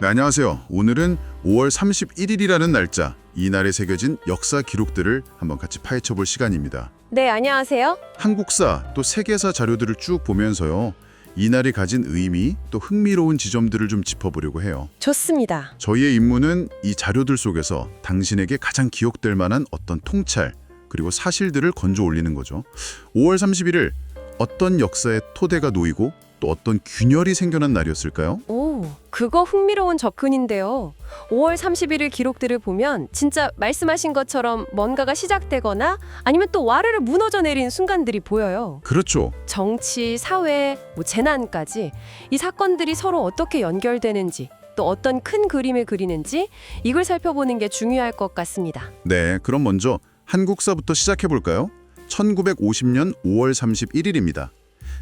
네, 안녕하세요. 오늘은 5월 31일이라는 날짜, 이날에 새겨진 역사 기록들을 한번 같이 파헤쳐 볼 시간입니다. 네, 안녕하세요. 한국사 또 세계사 자료들을 쭉 보면서요. 이날이 가진 의미 또 흥미로운 지점들을 좀 짚어보려고 해요. 좋습니다. 저희의 임무는 이 자료들 속에서 당신에게 가장 기억될 만한 어떤 통찰 그리고 사실들을 건져 올리는 거죠. 5월 31일 어떤 역사의 토대가 놓이고 또 어떤 균열이 생겨난 날이었을까요? 오, 그거 흥미로운 접근인데요. 5월 31일 기록들을 보면 진짜 말씀하신 것처럼 뭔가가 시작되거나 아니면 또 와르르 무너져 내린 순간들이 보여요. 그렇죠. 정치, 사회, 뭐 재난까지 이 사건들이 서로 어떻게 연결되는지 또 어떤 큰 그림을 그리는지 이걸 살펴보는 게 중요할 것 같습니다. 네, 그럼 먼저 한국사부터 시작해 볼까요? 1950년 5월 31일입니다.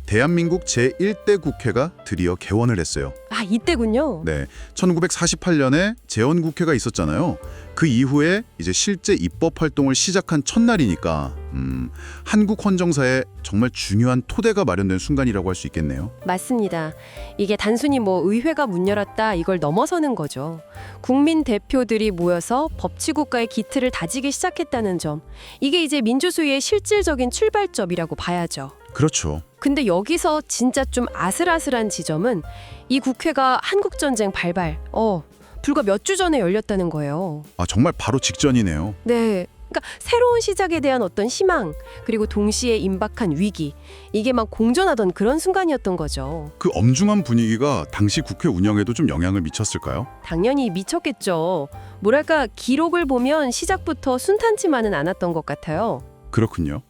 대한민국 제1대 국회가 드디어 개원을 했어요. 아, 이때군요. 네, 1948년에 재헌국회가 있었잖아요. 그 이후에 이제 실제 입법 활동을 시작한 첫날이니까 음, 한국 헌정사에 정말 중요한 토대가 마련된 순간이라고 할 수 있겠네요. 맞습니다. 이게 단순히 뭐 의회가 문 열었다 이걸 넘어서는 거죠. 국민 대표들이 모여서 법치국가의 기틀을 다지기 시작했다는 점. 이게 이제 민주주의의 실질적인 출발점이라고 봐야죠. 그렇죠. 근데 여기서 진짜 좀 아슬아슬한 지점은 이 국회가 한국 전쟁 발발. 어, 불과 몇 주 전에 열렸다는 거예요. 아, 정말 바로 직전이네요. 네. 그러니까 새로운 시작에 대한 어떤 희망, 그리고 동시에 임박한 위기. 이게 막 공존하던 그런 순간이었던 거죠. 그 엄중한 분위기가 당시 국회 운영에도 좀 영향을 미쳤을까요? 당연히 미쳤겠죠. 뭐랄까 기록을 보면 시작부터 순탄치만은 않았던 것 같아요. 그렇군요.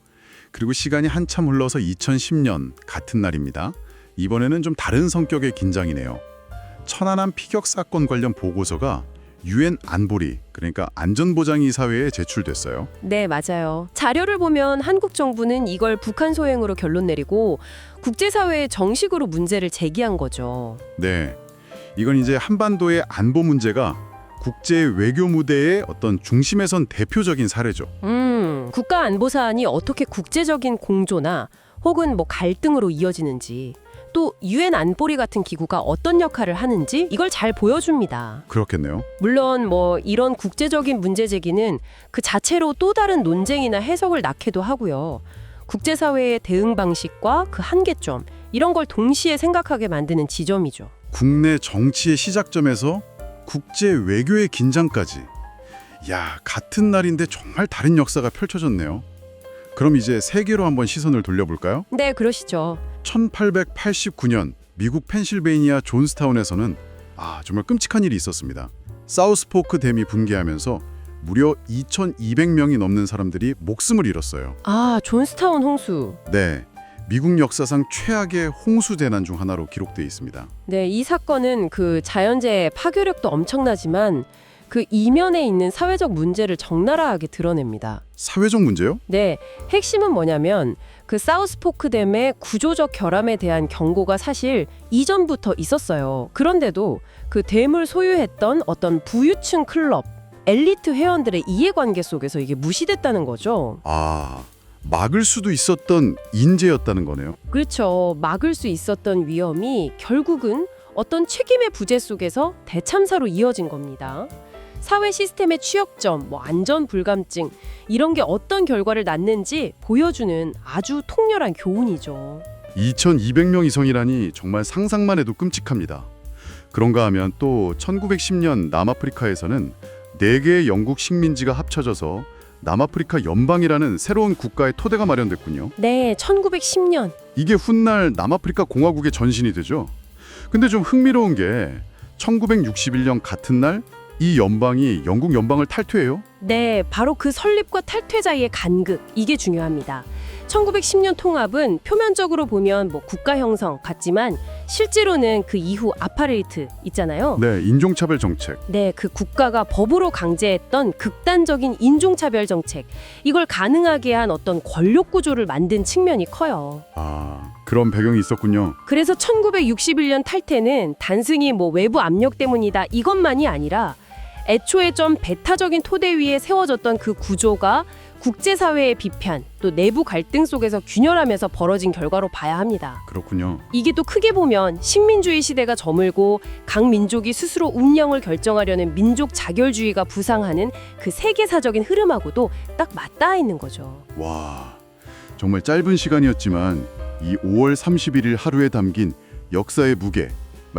그리고 시간이 한참 흘러서 2010년 같은 날입니다. 이번에는 좀 다른 성격의 긴장이네요. 천안함 피격 사건 관련 보고서가 유엔 안보리 그러니까 안전보장이사회에 제출됐어요. 네, 맞아요. 자료를 보면 한국 정부는 이걸 북한 소행으로 결론 내리고 국제사회에 정식으로 문제를 제기한 거죠. 네, 이건 이제 한반도의 안보 문제가 국제 외교 무대의 어떤 중심에 선 대표적인 사례죠. 음, 국가 안보 사안이 어떻게 국제적인 공조나 혹은 뭐 갈등으로 이어지는지 또 유엔 안보리 같은 기구가 어떤 역할을 하는지 이걸 잘 보여줍니다. 그렇겠네요. 물론 뭐 이런 국제적인 문제 제기는 그 자체로 또 다른 논쟁이나 해석을 낳기도 하고요. 국제사회의 대응 방식과 그 한계점 이런 걸 동시에 생각하게 만드는 지점이죠. 국내 정치의 시작점에서 국제 외교의 긴장까지. 야, 같은 날인데 정말 다른 역사가 펼쳐졌네요. 그럼 이제 세계로 한번 시선을 돌려볼까요? 네, 그러시죠. 1889년 미국 펜실베이니아 존스타운에서는 아, 정말 끔찍한 일이 있었습니다. 사우스포크 댐이 붕괴하면서 무려 2,200명이 넘는 사람들이 목숨을 잃었어요. 아, 존스타운 홍수. 네. 미국 역사상 최악의 홍수 재난 중 하나로 기록되어 있습니다. 네, 이 사건은 그 자연재해 파괴력도 엄청나지만 그 이면에 있는 사회적 문제를 적나라하게 드러냅니다. 사회적 문제요? 네, 핵심은 뭐냐면 그 사우스포크 댐의 구조적 결함에 대한 경고가 사실 이전부터 있었어요. 그런데도 그 댐을 소유했던 어떤 부유층 클럽, 엘리트 회원들의 이해관계 속에서 이게 무시됐다는 거죠. 아, 막을 수도 있었던 인재였다는 거네요. 그렇죠. 막을 수 있었던 위험이 결국은 어떤 책임의 부재 속에서 대참사로 이어진 겁니다. 사회 시스템의 취약점, 뭐 안전 불감증 이런 게 어떤 결과를 낳는지 보여주는 아주 통렬한 교훈이죠. 2,200명 이상이라니 정말 상상만 해도 끔찍합니다. 그런가 하면 또 1910년 남아프리카에서는 4개의 영국 식민지가 합쳐져서 남아프리카 연방이라는 새로운 국가의 토대가 마련됐군요. 네, 1910년. 이게 훗날 남아프리카 공화국의 전신이 되죠. 근데 좀 흥미로운 게 1961년 같은 날 이 연방이 영국 연방을 탈퇴해요. 네, 바로 그 설립과 탈퇴 사이의 간극 이게 중요합니다. 1910년 통합은 표면적으로 보면 뭐 국가 형성 같지만 실제로는 그 이후 아파레이트 있잖아요. 네, 인종차별 정책. 네, 그 국가가 법으로 강제했던 극단적인 인종차별 정책 이걸 가능하게 한 어떤 권력 구조를 만든 측면이 커요. 아, 그런 배경이 있었군요. 그래서 1961년 탈퇴는 단순히 뭐 외부 압력 때문이다 이것만이 아니라 애초에 좀 배타적인 토대 위에 세워졌던 그 구조가 국제사회의 비판, 또 내부 갈등 속에서 균열하면서 벌어진 결과로 봐야 합니다. 그렇군요. 이게 또 크게 보면 식민주의 시대가 저물고 각 민족이 스스로 운명을 결정하려는 민족 자결주의가 부상하는 그 세계사적인 흐름하고도 딱 맞닿아 있는 거죠. 와, 정말 짧은 시간이었지만 이 5월 31일 하루에 담긴 역사의 무게,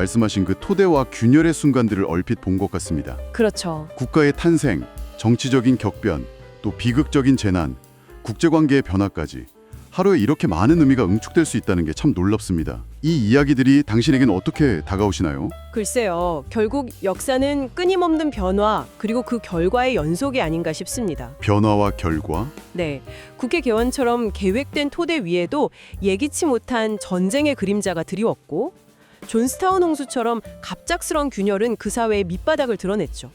말씀하신 그 토대와 균열의 순간들을 얼핏 본 것 같습니다. 그렇죠. 국가의 탄생, 정치적인 격변, 또 비극적인 재난, 국제관계의 변화까지 하루에 이렇게 많은 의미가 응축될 수 있다는 게 참 놀랍습니다. 이 이야기들이 당신에겐 어떻게 다가오시나요? 글쎄요. 결국 역사는 끊임없는 변화 그리고 그 결과의 연속이 아닌가 싶습니다. 변화와 결과? 네. 국회 개원처럼 계획된 토대 위에도 예기치 못한 전쟁의 그림자가 드리웠고 존스타운 홍수처럼 갑작스런 균열은 그 사회의 밑바닥을 드러냈죠.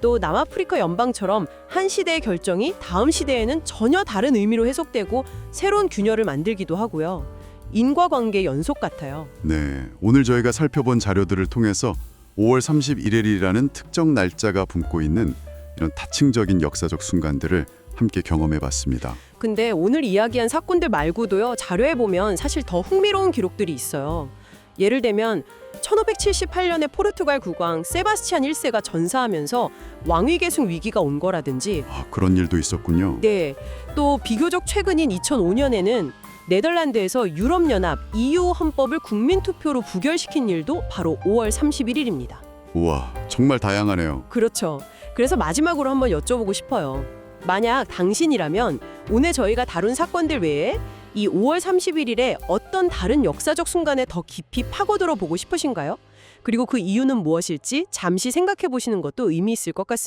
또 남아프리카 연방처럼 한 시대의 결정이 다음 시대에는 전혀 다른 의미로 해석되고 새로운 균열을 만들기도 하고요. 인과관계 연속 같아요. 네, 오늘 저희가 살펴본 자료들을 통해서 5월 31일이라는 특정 날짜가 품고 있는 이런 다층적인 역사적 순간들을 함께 경험해 봤습니다. 근데 오늘 이야기한 사건들 말고도요 자료에 보면 사실 더 흥미로운 기록들이 있어요. 예를 들면 1578년에 포르투갈 국왕 세바스티안 1세가 전사하면서 왕위 계승 위기가 온 거라든지 아, 그런 일도 있었군요. 네, 또 비교적 최근인 2005년에는 네덜란드에서 유럽연합 EU 헌법을 국민투표로 부결시킨 일도 바로 5월 31일입니다. 우와, 정말 다양하네요. 그렇죠. 그래서 마지막으로 한번 여쭤보고 싶어요. 만약 당신이라면 오늘 저희가 다룬 사건들 외에 이 5월 31일에 어떤 다른 역사적 순간에 더 깊이 파고들어 보고 싶으신가요? 그리고 그 이유는 무엇일지 잠시 생각해 보시는 것도 의미 있을 것 같습니다.